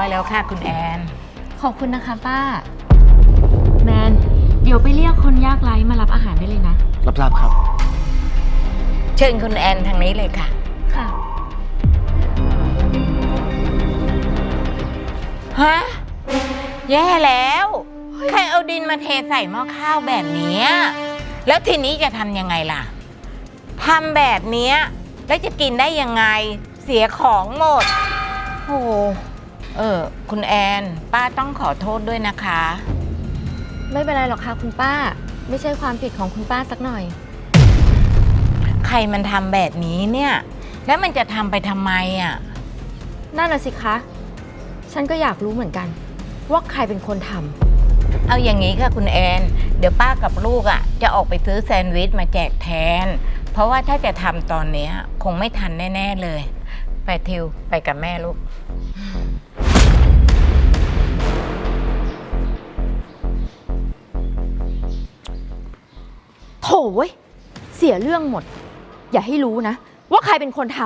บร้อยแล้วค่ะคุณแอน ขอบคุณนะคะป้า แมน เดี๋ยวไปเรียกคนยากไร้มารับอาหารได้เลยนะ รับทราบครับ เชิญคุณแอนทางนี้เลยค่ะ ค่ะ ฮะ แย่แล้ว ใครเอาดินมาเทใส่หม้อข้าวแบบเนี้ยแล้วทีนี้จะทำยังไงล่ะทำแบบเนี้ยแล้วจะกินได้ยังไง เสียของหมด โอ้โห เออ คุณแอน ป้าต้องขอโทษด้วยนะคะ ไม่เป็นไรหรอกค่ะคุณป้า ไม่ใช่ความผิดของคุณป้าสักหน่อย ใครมันทำแบบนี้เนี่ย แล้วมันจะทำไปทำไมอะ นั่นน่ะสิคะ ฉันก็อยากรู้เหมือนกัน ว่าใครเป็นคนทำเอาอย่างนี้ค่ะคุณแอน เดี๋ยวป้ากับลูกอะ จะออกไปซื้อแซนด์วิชมาแจกแทน เพราะว่าถ้าจะทำตอนเนี้ย คงไม่ทันแน่ ๆเลย ไปทิวไปกับแม่ลูก โถเว้ยเสียเรื่องหมด อย่าให้รู้นะ ว่าใครเป็นคนท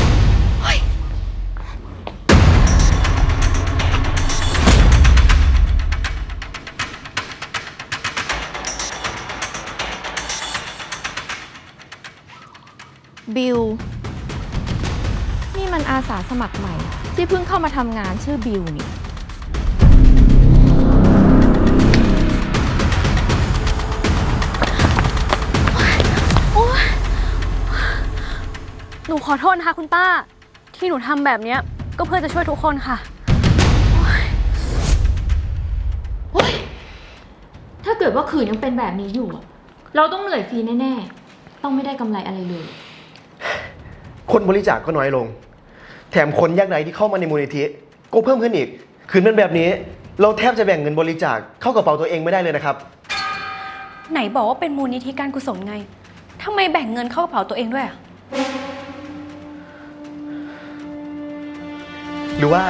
ำเฮ้ยบิล นี่มันอาสาสมัครใหม่ ที่เพิ่งเข้ามาทำงานชื่อบิลนี่ หนูขอโทษนะคะคุณป้า ที่หนูทำแบบเนี้ยก็เพื่อจะช่วยทุกคนค่ะถ้าเกิดว่าขืนยังเป็นแบบนี้อยู่อะเราต้องเหนื่อยฟรีแน่ๆ ต้องไม่ได้กำไรอะไรเลย คนบริจาคก็น้อยลง แถมคนยากไร้ที่เข้ามาในมูลนิธิก็เพิ่มขึ้นอีก คืนเป็นแบบนี้ เราแทบจะแบ่งเงินบริจาคเข้ากระเป๋าตัวเองไม่ได้เลยนะครับ ไหนบอกว่าเป็นมูลนิธิการกุศลไงทำไมแบ่งเงินเข้ากระเป๋าตัวเองด้วยอะ หรือว่า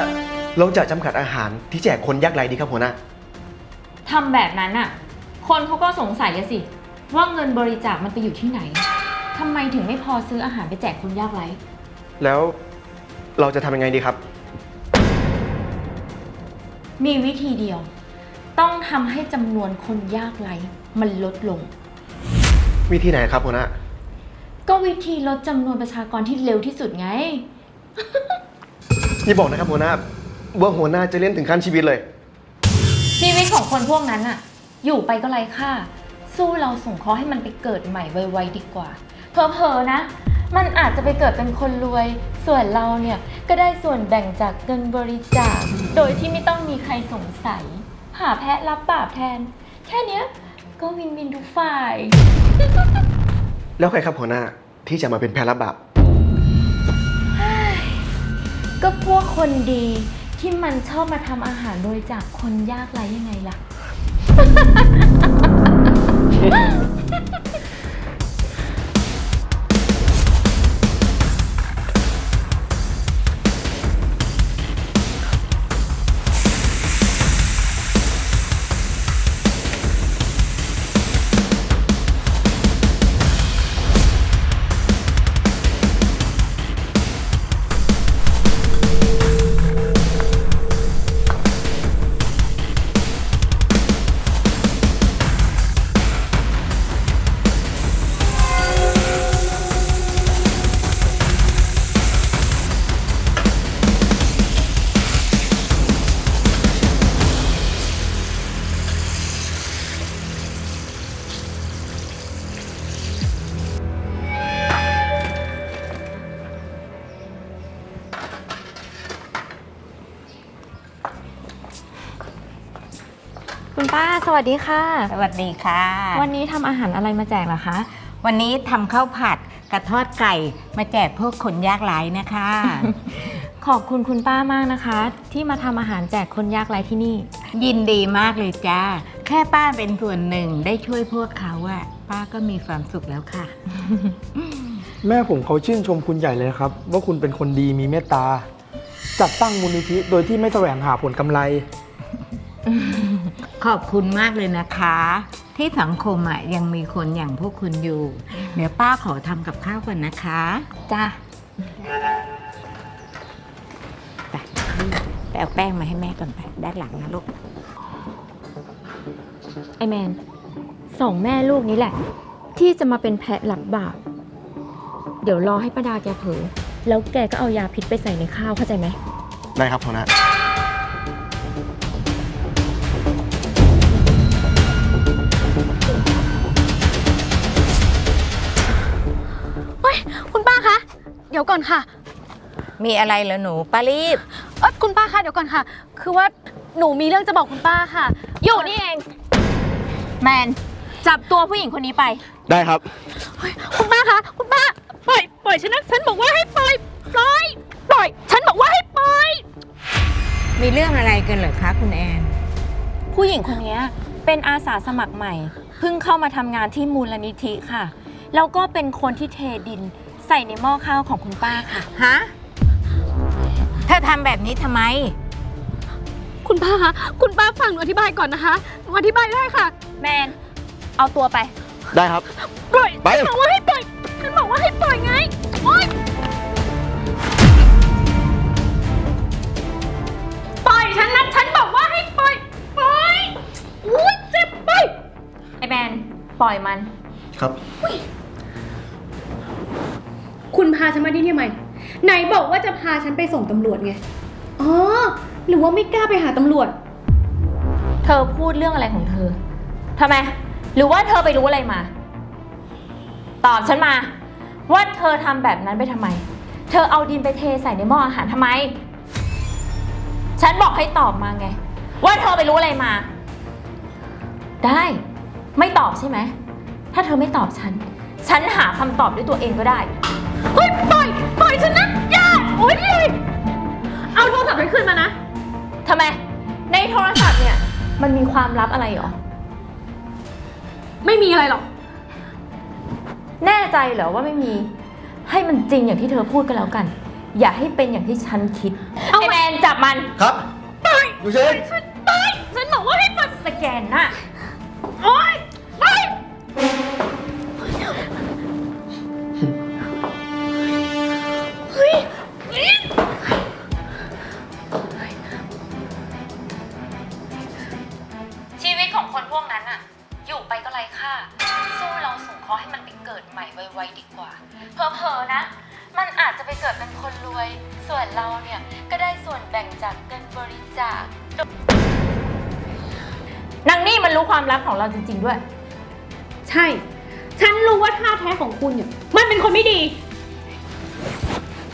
เราจะจำกัดอาหารที่แจกคนยากไร้ดีครับหัวหน้า ทำแบบนั้นอะคนเขาก็สงสัยอะสิ ว่าเงินบริจาคมันไปอยู่ที่ไหนทำไมถึงไม่พอซื้ออาหารไปแจกคนยากไร้ แล้วเราจะทำยังไงดีครับ มีวิธีเดียว ต้องทำให้จำนวนคนยากไร้มันลดลง วิธีไหนครับหัวหน้า ก็วิธีลดจำนวนประชากรที่เร็วที่สุดไง อย่าบอกนะครับหัวหน้าว่าหัวหน้าจะเล่นถึงขั้นชีวิตเลย ชีวิตของคนพวกนั้นอะอยู่ไปก็ไร้ค่า สู้เราส่งเคราะห์ให้มันไปเกิดใหม่ไวๆดีกว่าเพอๆนะ มันอาจจะไปเกิดเป็นคนรวย ส่วนเราเนี่ย ก็ได้ส่วนแบ่งจากเงินบริจาค โดยที่ไม่ต้องมีใครสงสัย หาแพะรับบาปแทน แค่เนี้ยก็วินวินทุกฝ่าย แล้วใครครับหัวหน้าที่จะมาเป็นแพรรับบาป ก็พวกคนดีที่มันชอบมาทำอาหารโดยจากคนยากไรยังไงล่ะ คุณป้าสวัสดีค่ะ สวัสดีค่ะ วันนี้ทำอาหารอะไรมาแจกเหรอคะ วันนี้ทำข้าวผัดกระทอดไก่มาแจกพวกคนยากไร้นะคะ ขอบคุณคุณป้ามากนะคะ ที่มาทำอาหารแจกคนยากไร้ที่นี่ ยินดีมากเลยจ้า แค่ป้าเป็นส่วนหนึ่งได้ช่วยพวกเขาอะป้าก็มีความสุขแล้วค่ะ แม่ผมเขาชื่นชมคุณใหญ่เลยครับ ว่าคุณเป็นคนดีมีเมตตา จัดตั้งมูลนิธิโดยที่ไม่แสวงหาผลกำไร ขอบคุณมากเลยนะคะ ที่สังคมอะยังมีคนอย่างพวกคุณอยู่ เดี๋ยวป้าขอทำกับข้าวก่อนนะคะ จ้าไปไปเอาแป้งมาให้แม่ก่อนไป ด้านหลังนะลูก ไอแมนสองแม่ลูกนี้แหละ ที่จะมาเป็นแพะหลับบาปเดี๋ยวรอให้ป้าดาแกเผลอแล้วแกก็เอายาพิษไปใส่ในข้าวเข้าใจไหมได้ครับหัวหน้า ดี๋ยวก่อนค่ะ มีอะไรเหรอหนูป้ารีบ เอยคุณป้าคะเดี๋ยวก่อนค่ะ คือว่าหนูมีเรื่องจะบอกคุณป้าค่ะ อยู่นี่เอง แมน จับตัวผู้หญิงคนนี้ไป ได้ครับคุณป้าคะคุณป้าปล่อยปล่อยฉันนะฉันบอกว่าให้ปล่อยปล่อยปล่อย ฉันบอกว่าให้ปล่อย มีเรื่องอะไรกันเหรอคะคุณแอน ผู้หญิงคนนี้เป็นอาสาสมัครใหม่ เพิ่งเข้ามาทำงานที่มูลนิธิค่ะ แล้วก็เป็นคนที่เทดิน ใส่ในหม้อข้าวของคุณป้าค่ะ ฮะถ้าทำแบบนี้ทำไม คุณป้าคะคุณป้าฟังหนูอธิบายก่อนนะคะหนูอธิบายได้ค่ะ แมน เอาตัวไป ได้ครับ ปล่อยไป ฉันบอกว่าให้ปล่อยฉันบอกว่าให้ปล่อยไง โอ๊ยปล่อยฉันนะฉันบอกว่าให้ปล่อย ปล่อยอุ้ยเจ็บไป ไอแมน ปล่อยมัน ครับ คุณพาฉันมาที่นี่ทำไม ไหนบอกว่าจะพาฉันไปส่งตำรวจไง อ๋อ หรือว่าไม่กล้าไปหาตำรวจ เธอพูดเรื่องอะไรของเธอ ทำไม หรือว่าเธอไปรู้อะไรมา ตอบฉันมา ว่าเธอทำแบบนั้นไปทำไม เธอเอาดินไปเทใส่ในหม้ออาหารทำไม ฉันบอกให้ตอบมาไง ว่าเธอไปรู้อะไรมา ได้ ไม่ตอบใช่ไหม ถ้าเธอไม่ตอบฉัน ฉันหาคำตอบด้วยตัวเองก็ได้ เฮ้ยปล่อยปล่อยฉันนะอย่าโอ๊ยเลยเอาโทรศัพท์ไปคืนมานะทำไม ในโทรศัพท์เนี่ย มันมีความลับอะไรหรอ ไม่มีอะไรหรอก แน่ใจเหรอว่าไม่มี ให้มันจริงอย่างที่เธอพูดก็แล้วกัน อย่าให้เป็นอย่างที่ฉันคิดเอาไอมาแมนจับมัน ครับอยู่เฉยฉันปล่อยฉันบอกว่าให้ปล่อยสแกนหน้าโอ๊ยไปเนางนี่มันรู้ความลับของเราจริง ๆ ด้วย ใช่ ฉันรู้ว่าท่าแท้ของคุณเนี่ยมันเป็นคนไม่ดี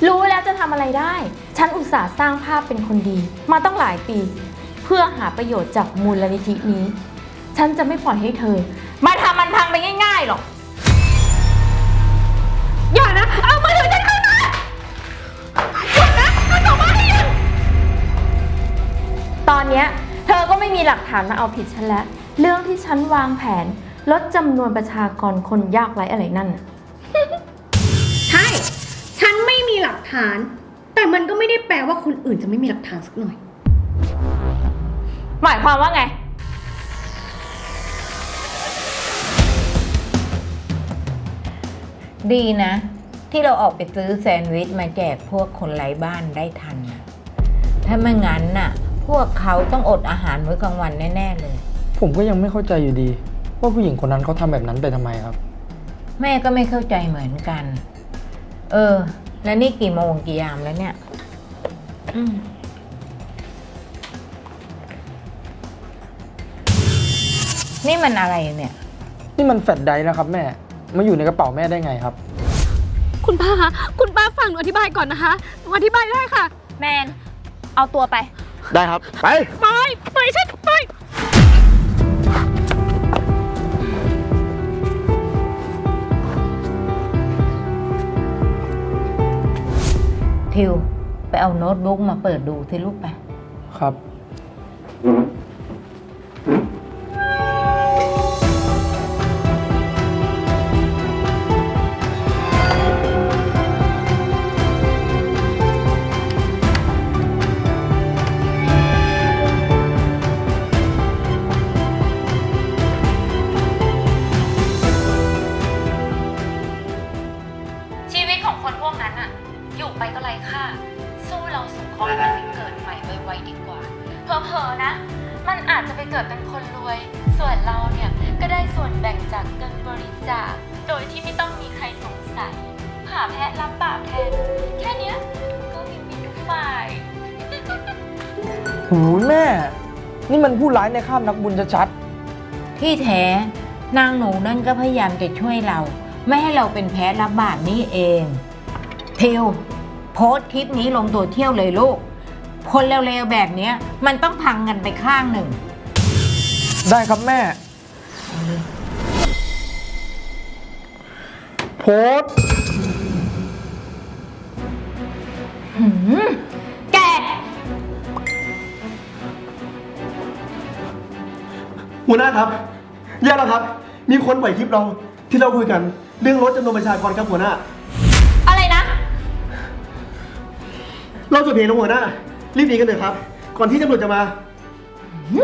รู้แล้วจะทำอะไรได้ ฉันอุตส่าห์สร้างภาพเป็นคนดี มาต้องหลายปี เพื่อหาประโยชน์จากมูลนิธินี้ ฉันจะไม่ปล่อยให้เธอ มาทำมันพังไปง่ายๆหรอก อย่านะ ตอนเนี้ยเธอก็ไม่มีหลักฐานมาเอาผิดฉันแล้ว เรื่องที่ฉันวางแผนลดจำนวนประชากรคนยากไร้อะไรนั่นน่ะใช่ ฉันไม่มีหลักฐาน แต่มันก็ไม่ได้แปลว่าคนอื่นจะไม่มีหลักฐานสักหน่อย หมายความว่าไง ดีนะ ที่เราออกไปซื้อแซนด์วิชมาแจกพวกคนไร้บ้านได้ทันนะถ้าไม่งั้นน่ะ พวกเขาต้องอดอาหารมื้อกลางวันแน่ๆเลย ผมก็ยังไม่เข้าใจอยู่ดี ว่าผู้หญิงคนนั้นเขาทำแบบนั้นไปทำไมครับ แม่ก็ไม่เข้าใจเหมือนกัน เออ แล้วนี่กี่โมงกี่ยามแล้วเนี่ย อืมนี่มันอะไรเนี่ย นี่มันแฟลชไดรฟ์นะครับแม่มาอยู่ในกระเป๋าแม่ได้ไงครับ คุณป้าคะคุณป้าฟังหนูอธิบายก่อนนะคะหนูอธิบายได้ค่ะ แมน เอาตัวไป ได้ครับ ไปปล่อยปล่อยฉันปล่อยทิว ไปเอาโน้ตบุ๊กมาเปิดดูสิลูกไป ครับ ข้ามนักบุญชัดที่แท้นางหนูนั่นก็พยายามจะช่วยเรา ไม่ให้เราเป็นแพ้รับบาปนี่เอง ทิวโพสต์คลิปนี้ลงตัวเที่ยวเลยลูก คนเร็วๆแบบเนี้ย มันต้องพังกันไปข้างหนึ่ง ๆได้ครับแม่ โพสต์ หัวหน้าครับแย่แล้วครับ มีคนปล่อยคลิปเราที่เราคุยกัน เรื่องลดจำนวนประชากรครับหัวหน้า อะไรนะ เราจดเพลงแล้วหัวหน้า รีบหนีกันเลยครับ ก่อนที่ตำรวจจะมาฝ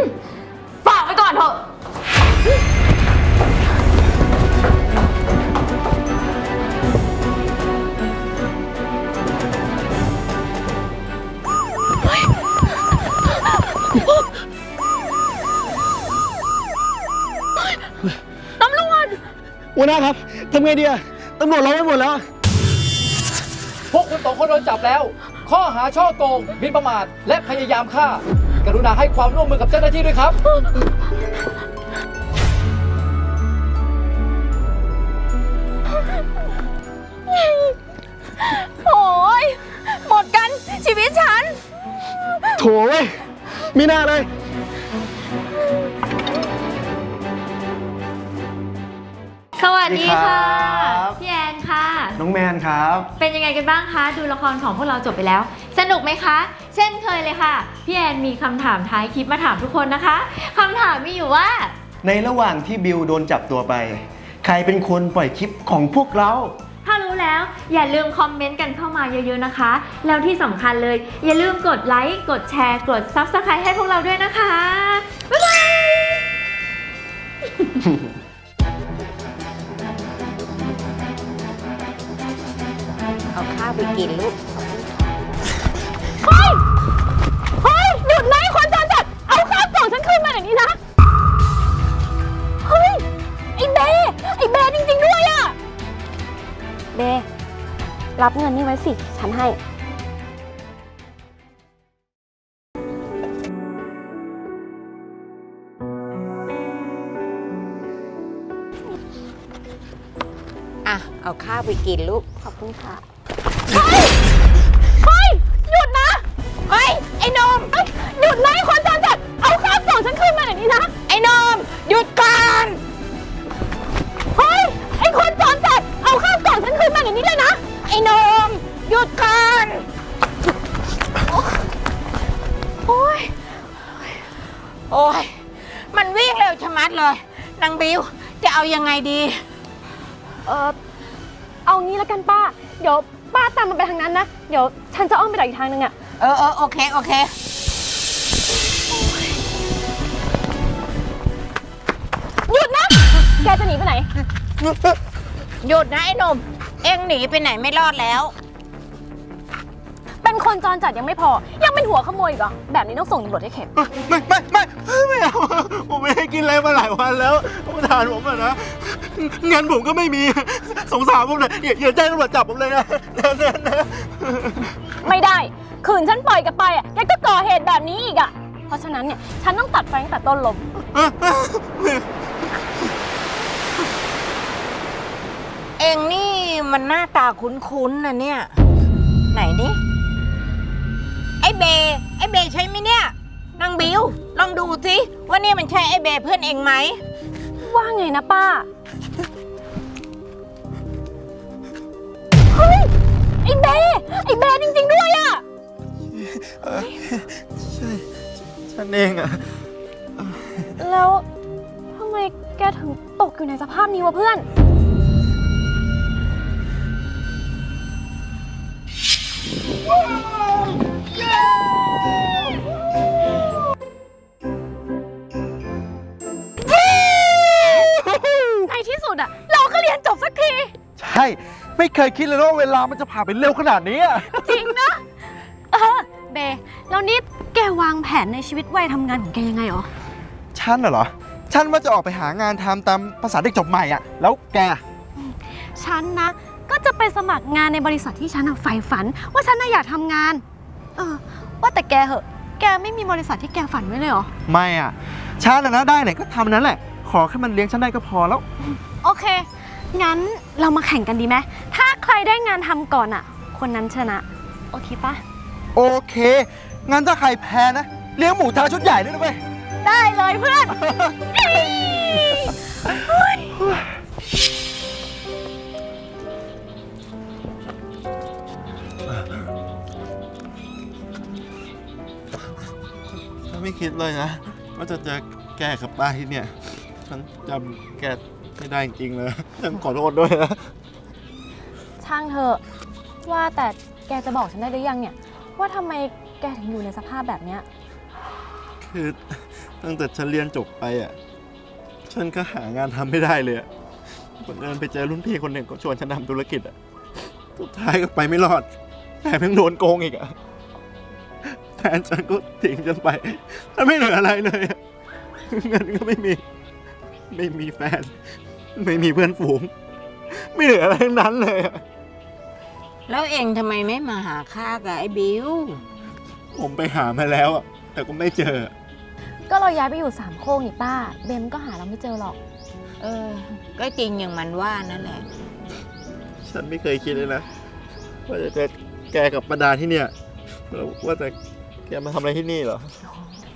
หัวหน้าครับทำไงดีอะตำรวจเราไว้หมดแล้ว พวกคุณสองคนโดนจับแล้ว ข้อหาช่อโกงหมินประมาทและพยายามฆ่า กรุณาให้ความร่วมมือกับเจ้าหน้าที่ด้วยครับ โอ้ยหมดกันชีวิตฉัน โถเว้ยมีหน้าเลย สวัสดีค่ะสวัสดีครับพี่แอนค่ะ น้องแมนครับ เป็นยังไงกันบ้างคะ ดูละครของพวกเราจบไปแล้ว สนุกไหมคะ เช่นเคยเลยค่ะ พี่แอนมีคำถามท้ายคลิปมาถามทุกคนนะคะคำถามมีอยู่ว่า ในระหว่างที่บิวโดนจับตัวไป ใครเป็นคนปล่อยคลิปของพวกเรา ถ้ารู้แล้วอย่าลืมคอมเมนต์กันเข้ามาเยอะๆนะคะ แล้วที่สำคัญเลย อย่าลืมกดไลค์ กดแชร์ กด Subscribe ให้พวกเราด้วยนะคะ บ๊ายบาย เอาข้าวไปกินลูก เฮ้ย เฮ้ย หยุดนะไอ้คนจรจัด เอาข้าวกล่องฉันคืนมาเดี๋ยวนี้นะ เฮ้ย ไอ้เบไอ้เบจริงๆด้วยอะเบ รับเงินนี่ไว้สิ ฉันให้ อะ เอาข้าวไปกินลูก ขอบคุณค่ะ บิวจะเอายังไงดี เออเอางี้แล้วกันป้า เดี๋ยวป้าตามมันไปทางนั้นนะ เดี๋ยวฉันจะอ้อมไปดักอีกทางนึงอะเออเออโอเค โอเค หยุดนะ แกจะหนีไปไหน หยุดนะไอ้หนุ่ม เอ็งหนีไปไหนไม่รอดแล้ว เป็นคนจรจัดยังไม่พอ ยังเป็นหัวขโมยอีกเหรอแบบนี้ต้องส่งตำรวจให้เข็ด ไม่ไม่ไม่ไม่เอา ผมไม่ได้กินอะไรมาหลายวันแล้วประธานผมอะนะเงินผมก็ไม่มีสงสารผมเลยอย่าอย่าแจ้งตำรวจจับผมเลยนะนะนะนะไม่ได้คืนฉันปล่อยแกไปอะแกก็ก่อเหตุแบบนี้อีกอะเพราะฉะนั้นเนี่ยฉันต้องตัดไฟตั้งแต่ต้นลม เอ็งนี่มันหน้าตาคุ้นๆนะเนี่ย ไหนนี่ไอ้เบ ไอ้เบใช่ไหมเนี่ย นางบิวลองดูสิว่านี่มันใช่ไอ้เบเพื่อนเอ็งไหม ว่าไงนะป้า เฮ้ย ไอ้เบไอ้เบจริงๆด้วยอะฉันเองอะแล้วทำไมแกถึงตกอยู่ในสภาพนี้วะเพื่อน ในที่สุดอะเราก็เรียนจบสักที ใช่ ไม่เคยคิดเลยนะว่าเวลามันจะผ่านไปเร็วขนาดนี้อะจริงนะเอเบแล้วนี่แกวางแผนในชีวิตวัยทำงานของแกยังไงหรอ ฉันน่ะเหรอ ฉันว่าจะออกไปหางานทำตามภาษาเด็กจบใหม่อะแล้วแก ฉันนะ ก็จะไปสมัครงานในบริษัทที่ฉันอะใฝ่ฝัน ว่าฉันน่ะอยากทำงาน เออ ว่าแต่แกเหอะ แกไม่มีบริษัทที่แกฝันไว้เลยเหรอ ไม่อะฉันน่ะนะได้ไหนก็ทำนั้นแหละ ขอแค่มันเลี้ยงฉันได้ก็พอแล้ว โอเค งั้นเรามาแข่งกันดีไหม ถ้าใครได้งานทำก่อนอะคนนั้นชนะ โอเคปะ โอเค งั้นถ้าใครแพ้นะ เลี้ยงหมูทาชุดใหญ่ด้วยนะเว้ย ได้เลยเพื่อนฉันไม่คิดเลยนะ ว่าจะเจอแกกับป้าที่เนี่ย ฉันจำแกไม่ได้จริงๆเลยฉันขอโทษด้วยนะช่างเถอะว่าแต่แกจะบอกฉันได้หรือยังเนี่ย ว่าทำไมแกถึงอยู่ในสภาพแบบเนี้ยคือตั้งแต่ฉันเรียนจบไปอะฉันก็หางานทำไม่ได้เลยอะบังเอิญไปเจอรุ่นพี่คนหนึ่งก็ชวนฉันทำธุรกิจอะสุดท้ายก็ไปไม่รอดแถมยังโดนโกงอีกอะแฟนฉันก็ทิ้งฉันไปฉันไม่เหลืออะไรเลยอะเงินก็ไม่มี ไม่มีแฟน ไม่มีเพื่อนฝูง ไม่เหลืออะไรทั้งนั้นเลยอะแล้วเองทำไมไม่มาหาข้ากับไอ้บิว ผมไปหามาแล้วอะแต่ก็ไม่เจอ ก็เราย้ายไปอยู่สามโคกนี่ป้า เบมก็หาเราไม่เจอหรอก เออ ก็จริงอย่างมันว่านั่นแหละ ฉันไม่เคยคิดเลยนะว่าจะเจอแกกับประดาที่เนี่ยแล้วว่าแต่แกมาทำอะไรที่นี่เหรอ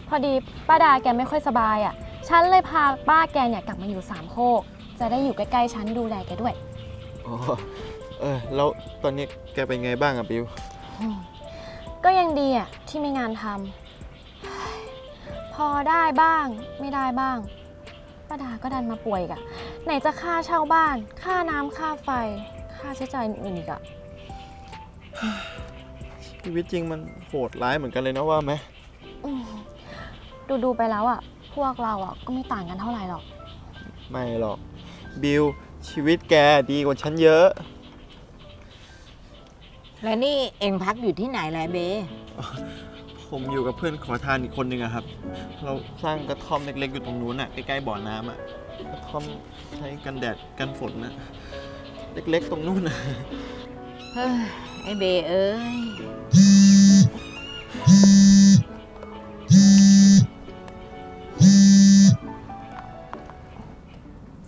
พอดีป้าดาแกไม่ค่อยสบายอะ่ะ ฉันเลยพาป้าแกเนี่ยกลับมาอยู่สามโคก จะได้อยู่ใกล้ๆฉันดูแลแกด้วย อ๋อเออแล้วตอนนี้แกเป็นไงบ้างอะบิว ก็ยังดีอะที่มีงานทำพอได้บ้างไม่ได้บ้างป้าดาก็ดันมาป่วยอีกอะไหนจะค่าเช่าบ้าน ค่าน้ำค่าไฟ ค่าใช้จ่ายอื่นๆอีกอะชีวิตจริงมันโหดร้ายเหมือนกันเลยนะว่าไหมอืมดูๆไปแล้วอะ พวกเราอะก็ไม่ต่างกันเท่าไหร่หรอก ไม่หรอก บิวชีวิตแกดีกว่าฉันเยอะ แล้วนี่เองพักอยู่ที่ไหนแหละเบ ผมอยู่กับเพื่อนขอทานอีกคนหนึ่งอะครับ เราสร้างกระท่อมเล็กๆอยู่ตรงนู้นอะใกล้ๆบ่อน้ำอะกระท่อมใช้กันแดดกันฝนนะเล็กๆตรงนู้นอะเฮ้ย ไอ้เบเอ้ย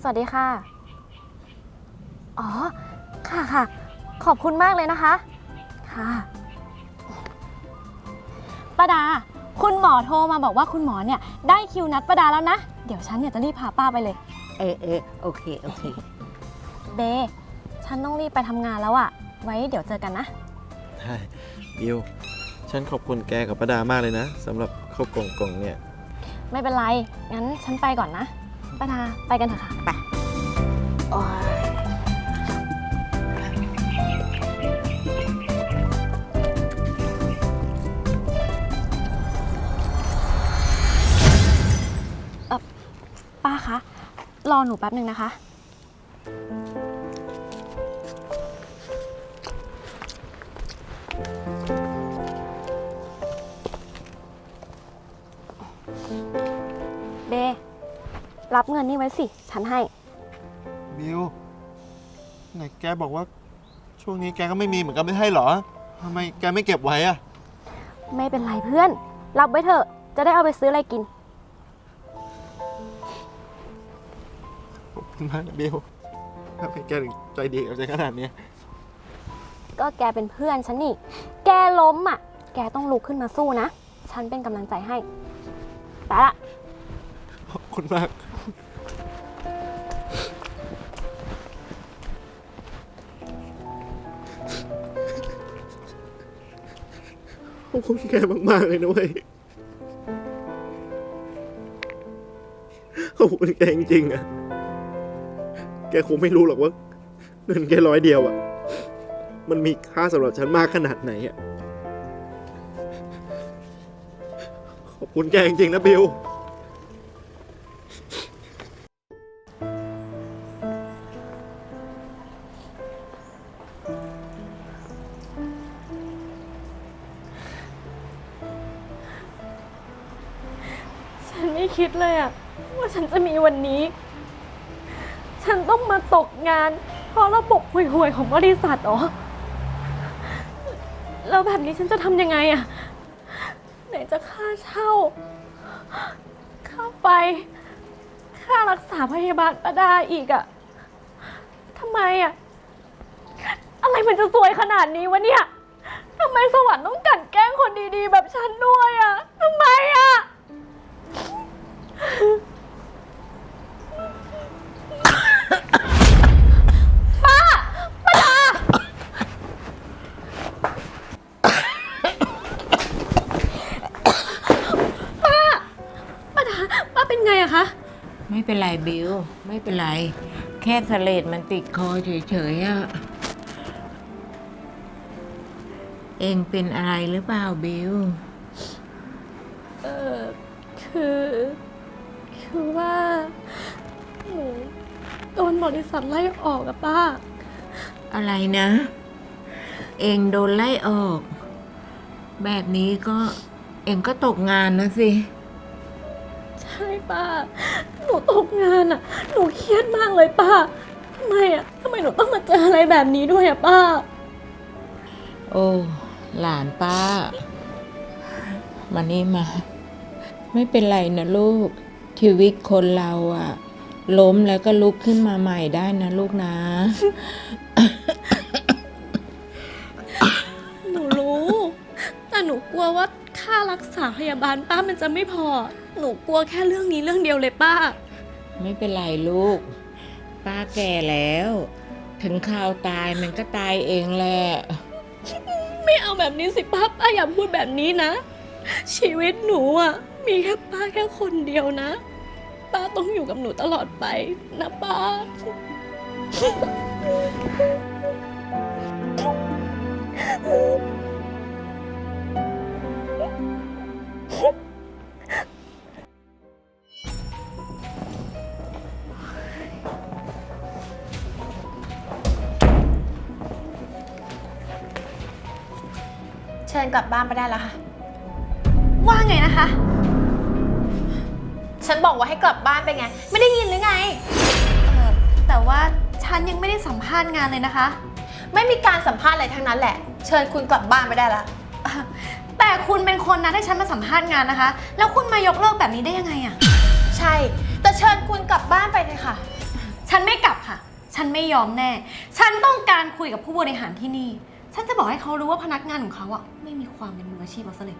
วัสดีค่ะ อ๋อ ค่ะค่ะ ขอบคุณมากเลยนะคะ ค่ะป้าดา คุณหมอโทรมาบอกว่าคุณหมอเนี่ยได้คิวนัดป้าดาแล้วนะ เดี๋ยวฉันเนี่ยจะรีบพาป้าไปเลย เออเออโอเค โอเค เบ ฉันต้องรีบไปทำงานแล้วอะไว้เดี๋ยวเจอกันนะ ใช่บิวฉันขอบคุณแกกับประดามากเลยนะสำหรับข้าวกล่องกล่องเนี่ย ไม่เป็นไร งั้นฉันไปก่อนนะ ป้าดาไปกันเถอะค่ะโอ้ยป้าคะ รอหนูแป๊บหนึ่งนะคะ งินนี่ไว้สิ ฉันให้ บิวไหนแกบอกว่า ช่วงนี้แกก็ไม่มีเหมือนกันไม่ใช่เหรอทำไมแกไม่เก็บไว้อะไม่เป็นไรเพื่อน รับไว้เถอะ จะได้เอาไปซื้ออะไรกิน ขอบคุณมากนะบิวทำไมแกถึงใจดีกับฉันขนาดเนี้ยก็แกเป็นเพื่อนฉันนี่ แกล้มอะ แกต้องลุกขึ้นมาสู้นะ ฉันเป็นกำลังใจให้ ไปละ ขอบคุณมาก ขอบคุณแกมากๆเลยนะเว้ยขอบคุณแกจริงๆอะแกคงไม่รู้หรอกว่า เงินแกร้อยเดียวอะมันมีค่าสำหรับฉันมากขนาดไหนอะขอบคุณแกจริงๆนะบิว ดเลยอะว่าฉันจะมีวันนี้ ฉันต้องมาตกงาน เพราะระบบห่วยๆของบริษัทเหรอ แล้วแบบนี้ฉันจะทำยังไงอะไหนจะค่าเช่า ค่าไฟ ค่ารักษาพยาบาลป้าดาอีกอะทำไมอะอะไรมันจะสวยขนาดนี้วะเนี่ยทำไมสวรรค์ต้องกลันแกล้งคนดีๆ แบบฉันด้วยอะทำไมอะ ป้าป้าดาป้าป้าเป็นไงอะคะ ไม่เป็นไรบิว ไม่เป็นไร แค่สเลดมันติดคอเฉยๆอะเองเป็นอะไรหรือเปล่าบิว บริษัทไล่ออกอะป้า อะไรนะ เองโดนไล่ออก แบบนี้ก็เองก็ตกงานนะสิ ใช่ป้า หนูตกงานอะหนูเครียดมากเลยป้าทำไมอะทำไมหนูต้องมาเจออะไรแบบนี้ด้วยอะป้า โอ้หลานป้า มานี่มา ไม่เป็นไรนะลูก ชีวิตคนเราอะ ล้มแล้วก็ลุกขึ้นมาใหม่ได้นะลูกนะ หนูรู้ แต่หนูกลัวว่าค่ารักษาพยาบาลป้ามันจะไม่พอ หนูกลัวแค่เรื่องนี้เรื่องเดียวเลยป้า ไม่เป็นไรลูก ป้าแก่แล้ว ถึงข่าวตายมันก็ตายเองแหละ ไม่เอาแบบนี้สิป้าป้าอย่าพูดแบบนี้นะ ชีวิตหนูอะ มีแค่ป้าแค่คนเดียวนะ ป้าต้องอยู่กับหนูตลอดไปนะป้า เชิญกลับบ้านไปได้แล้วค่ะ ว่าไงนะคะ ฉันบอกว่าให้กลับบ้านไปไง ไม่ได้ยินหรือไง เอ่อแต่ว่าฉันยังไม่ได้สัมภาษณ์งานเลยนะคะ ไม่มีการสัมภาษณ์อะไรทั้งนั้นแหละ เชิญคุณกลับบ้านไปได้แล้วแต่คุณเป็นคนนัดให้ฉันมาสัมภาษณ์งานนะคะ แล้วคุณมายกเลิกแบบนี้ได้ยังไงอะใช่ แต่เชิญคุณกลับบ้านไปเลยค่ะ ฉันไม่กลับค่ะ ฉันไม่ยอมแน่ ฉันต้องการคุยกับผู้บริหารที่นี่ ฉันจะบอกให้เขารู้ว่าพนักงานของเขาอะไม่มีความเป็นมืออาชีพเอาซะเลย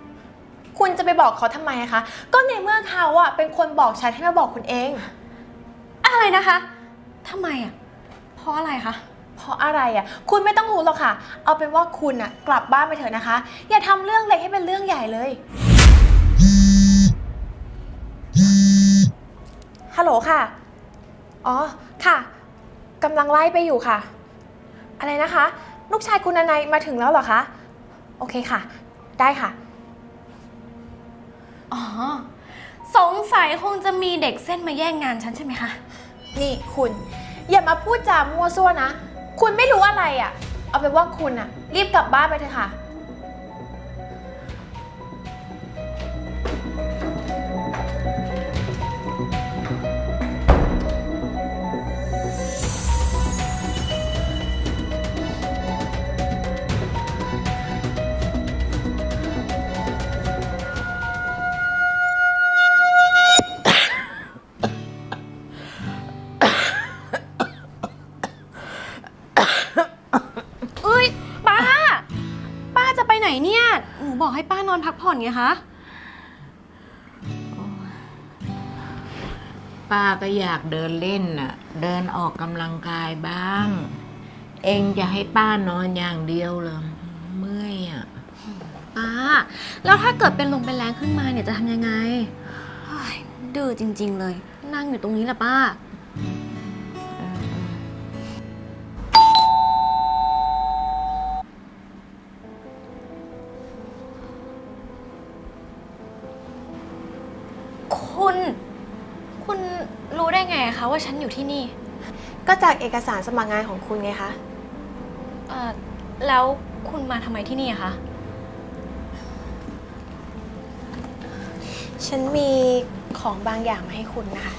คุณจะไปบอกเขาทำไมอะคะ ก็ในเมื่อเขาอะเป็นคนบอกฉันให้มาบอกคุณเอง อะไรนะคะทำไมอะเพราะอะไรคะ เพราะอะไรอะคุณไม่ต้องรู้หรอกค่ะ เอาเป็นว่าคุณอะกลับบ้านไปเถอะนะคะ อย่าทำเรื่องเล็กให้เป็นเรื่องใหญ่เลย ฮัลโหลค่ะ อ๋อ ค่ะกำลังไล่ไปอยู่ค่ะ อะไรนะคะ ลูกชายคุณนายมาถึงแล้วเหรอคะ โอเคค่ะ ได้ค่ะ อ๋อ สงสัยคงจะมีเด็กเส้นมาแย่งงานฉันใช่ไหมคะ นี่คุณ อย่ามาพูดจามั่วซั่วนะ คุณไม่รู้อะไรอะ่ะ เอาเป็นว่าคุณอะรีบกลับบ้านไปเถอะค่ะ ไงคะป้าก็อยากเดินเล่นน่ะ เดินออกกำลังกายบ้าง เองจะให้ป้านอนอย่างเดียวเหรอเมื่อยอะป้า แล้วถ้าเกิดเป็นลมเป็นแรงขึ้นมาเนี่ยจะทำยังไงเฮ้ยดื้อจริง ๆ เลย นั่งอยู่ตรงนี้แหละป้า ก็จากเอกสารสมัครงานของคุณไงคะ เอ่อแล้วคุณมาทำไมที่นี่อะคะ ฉันมีของบางอย่างมาให้คุณนะคะ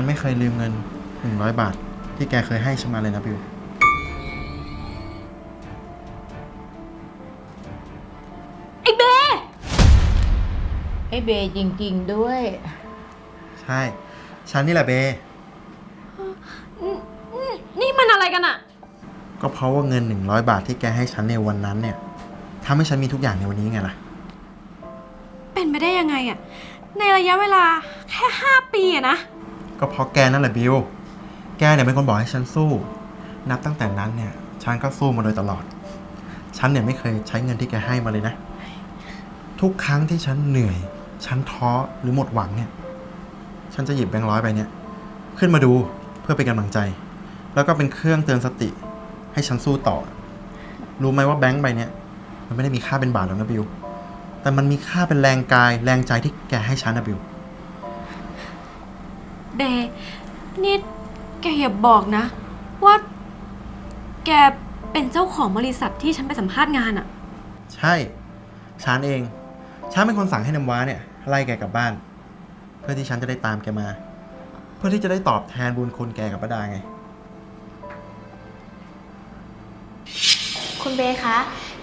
ฉันไม่เคยลืมเงิน 100 บาท ที่แกเคยให้ฉันมาเลยนะบิว ไอ้เบไอ้เบย์จริง ๆ ด้วย ใช่ ฉันนี่แหละเบนี่มันอะไรกันอะก็เพราะว่าเงิน 100 บาทที่แกให้ฉันในวันนั้นเนี่ยทำให้ฉันมีทุกอย่างในวันนี้ไงล่ะ เป็นไปได้ยังไงอะในระยะเวลาแค่ 5 ปีอะนะ ก็เพราะแกนั่นแหละบิว แกเนี่ยเป็นคนบอกให้ฉันสู้ นับตั้งแต่นั้นเนี่ย ฉันก็สู้มาโดยตลอด ฉันเนี่ยไม่เคยใช้เงินที่แกให้มาเลยนะ ทุกครั้งที่ฉันเหนื่อย ฉันท้อหรือหมดหวังเนี่ย ฉันจะหยิบแบงค์ร้อยไปเนี่ย ขึ้นมาดูเพื่อเป็นกำลังใจ แล้วก็เป็นเครื่องเตือนสติ ให้ฉันสู้ต่อ รู้ไหมว่าแบงค์ใบเนี่ย มันไม่ได้มีค่าเป็นบาทหรอกนะบิว แต่มันมีค่าเป็นแรงกายแรงใจที่แกให้ฉันนะบิว เบนี่แกอย่าบอกนะ ว่าแกเป็นเจ้าของบริษัทที่ฉันไปสัมภาษณ์งานอะใช่ ฉันเอง ฉันเป็นคนสั่งให้น้ำว้าเนี่ยไล่แกกลับบ้าน เพื่อที่ฉันจะได้ตามแกมา เพื่อที่จะได้ตอบแทนบุญคุณแกกับป้าดาไง คุณเบย์คะ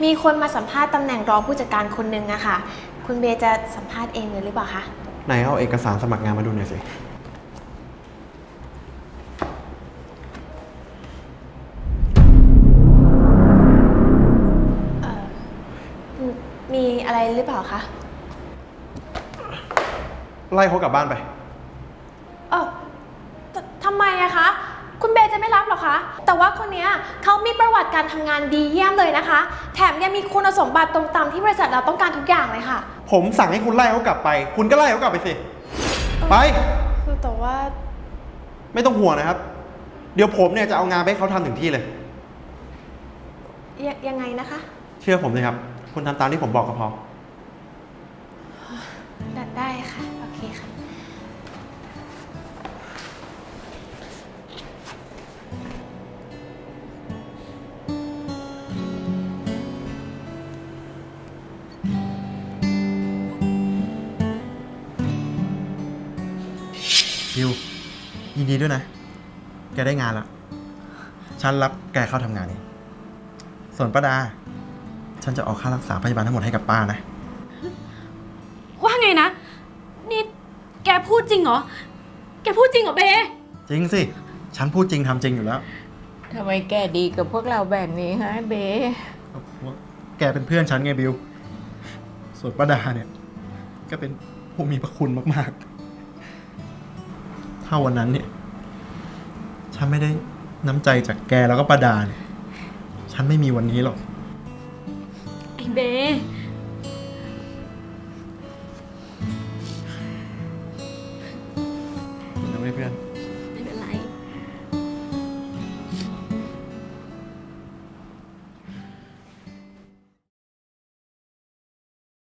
มีคนมาสัมภาษณ์ตำแหน่งรองผู้จัดการคนหนึ่งอะค่ะ คุณเบย์จะสัมภาษณ์เองเลยหรือเปล่าคะ ไหนเอาเอกสารสมัครงานมาดูหน่อยสิ อะไรหรือเปล่าคะไล่เขากลับบ้านไป เออททำไมอะคะ คุณเบย์จะไม่รับเหรอคะ แต่ว่าคนเนี้ยเขามีประวัติการทำงานดีเยี่ยมเลยนะคะ แถมยังมีคุณสมบัติตรงตามที่บริษัทเราต้องการทุกอย่างเลยค่ะ ผมสั่งให้คุณไล่เขากลับไป คุณก็ไล่เขากลับไปสิ ไป คือแต่ว่า ไม่ต้องห่วงนะครับ เดี๋ยวผมเนี่ยจะเอางานไปให้เขาทำถึงที่เลยยยังไงนะคะ เชื่อผมเลยครับ คุณทำตามที่ผมบอกก็พอ ได้ได้ค่ะ โอเคค่ะ บิว ยินดีด้วยนะ แกได้งานละ ฉันรับแกเข้าทำงานเองส่วนป้าดา ฉันจะออกค่ารักษาพยาบาลทั้งหมดให้กับป้านะ ว่าไงนะ นี่แกพูดจริงเหรอ แกพูดจริงเหรอเบ จริงสิ ฉันพูดจริงทำจริงอยู่แล้ว ทำไมแกดีกับพวกเราแบบนี้ฮะเบย์ก็เพราะว่าแกเป็นเพื่อนฉันไงบิว ส่วนป้าดาเนี่ย ก็เป็นผู้มีพระคุณมากๆ ถ้าวันนั้นเนี่ย ฉันไม่ได้น้ำใจจากแกแล้วก็ป้าดาเนี่ย ฉันไม่มีวันนี้หรอก ไ